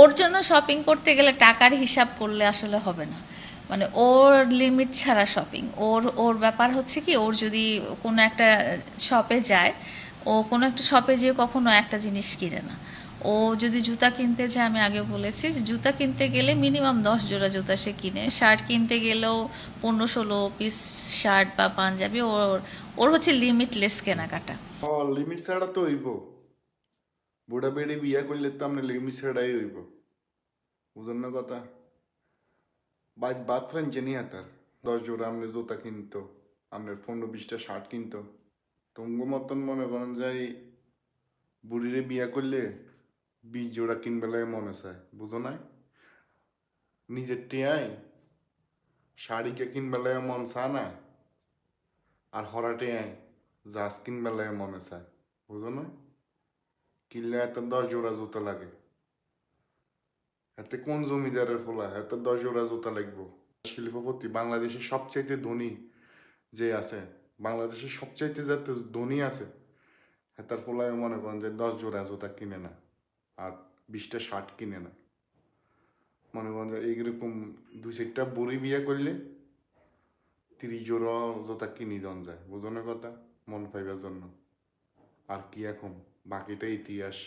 ওর জন্য শপিং করতে গেলে টাকার হিসাব করলে আসলে হবে না। মানে ওর লিমিট ছাড়া শপিং ওর ওর ব্যাপার হচ্ছে কি, ওর যদি কোনো একটা শপে যায়, ও কোনো একটা শপে যেয়ে কখনো একটা জিনিস কিনে না। ও যদি জুতা কিনতে যায়, আমি আগে বলেছি জুতা কিনতে গেলে মিনিমাম দশ জোড়া জুতা সে কিনে। শার্ট কিনতে গেলেও পনেরো ষোলো পিস শার্ট বা পাঞ্জাবি, ওর ওর হচ্ছে লিমিটলেস কেনাকাটা। লিমিট ছাড়া তো বুড়া বেড়ে বিয়া করলে তো আপনার লিমিট ছাড়াই হইব বুঝেন না কথা বাদ বাথরান জেনি হাতার দশ জোড়া আপনি জুতা কিনতো আপনার পনেরো বিশটা শার্ট কিনতো তঙ্গ মতন মনে করেন যাই বুড়িরে বিয়া করলে বিশ জোড়া কিনবে লাগে মনে চায় বুঝো নাই নিজের টিয়াই শাড়িকে কিনবে লাগে মন চা না আর হরাটে আয় জাজ কিনবে লাগে মনে চায় বুঝো না কিনলে এত দশ জোড়া জুতা লাগে এতে কোন জমিদারের ফোলা এত দশ জোড়া জুতা লাগবো শিল্পপতি বাংলাদেশের সবচাইতে ধনী যে আছে বাংলাদেশের সবচাইতে যাতে ধনী আছে হেতার ফোলায় মনে করেন যে দশ জোড়া জুতা কিনে না আর বিশটা শার্ট কিনে না। মনে করেন যে এইরকম দু চারটা বুড়ি বিয়ে করলে তিরিশ জোড়া জোতা কিনি দন যায়। বুঝো না কথা? মন পাইবার জন্য। আর কি এখন? বাকিটা ইতিহাস